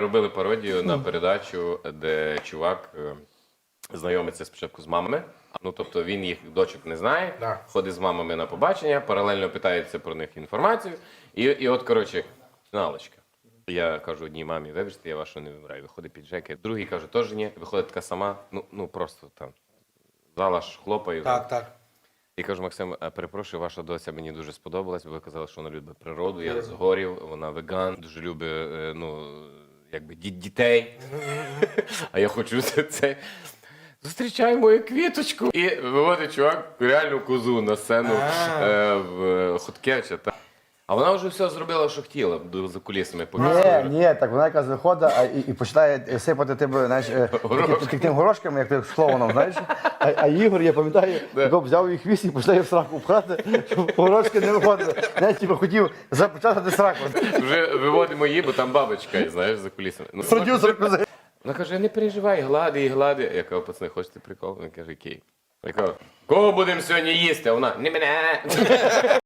робили пародію на передачу, де чувак е, знайомиться спочатку з мамами. Ну, тобто він їх дочок не знає, Да. ходить з мамами на побачення, паралельно питається про них інформацію. І, і от, коротше, фіналочка. Я кажу одній мамі, вибачте, я вашу не вибираю. Виходить піджеки. Другий кажу, теж ні. Виходить така сама, ну, ну просто там. Зала ж хлопає. Так, так. І кажу, Максим, а перепрошую, ваша доця мені дуже сподобалась. Ви казали, що вона любить природу. Я згорів, вона веган, дуже любить е, ну, якби ді- дітей. А я хочу це. це. Зустрічай мою квіточку. І виводить чувак реальну козу на сцену е, в Хоткевича. А вона вже все зробила, що хотіла до- за кулісами. Ні, ні, так вона якраз виходить а, і, і починає сипати тебе, знаєш, е, Горошками. таким, таким горошками, як ти словом, знаєш. А, а Ігор, я пам'ятаю, тако взяв її хвіст і починає в сраку пхати, щоб горошки не виходили. Знаєш, типу, хотів запечатати сраку. Вже виводимо її, бо там бабочка, знаєш, за кулісами. Ну, Продюсер кози. Вона каже, не переживай, глади і глади. Я кажу, пацани, хочете прикол? Він каже, окей. Я кажу, кого будемо сьогодні їсти? А вона не мене.